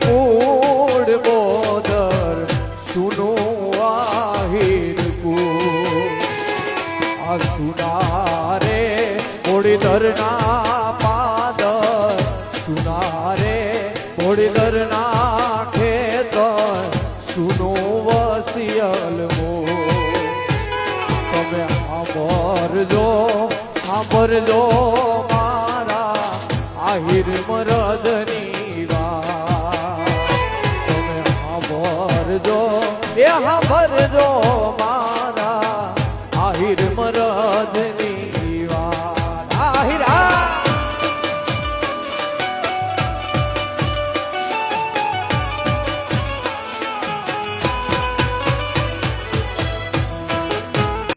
Food આ સુનારે સુનારે ઓડીધરના ખેતર. સુનો વસિયલ મો તમે સાંભળજો સાંભળજો મારા આહિર મરદની વાત. તમે સાંભળજો એ સાંભળજો મારા આહિર મરદની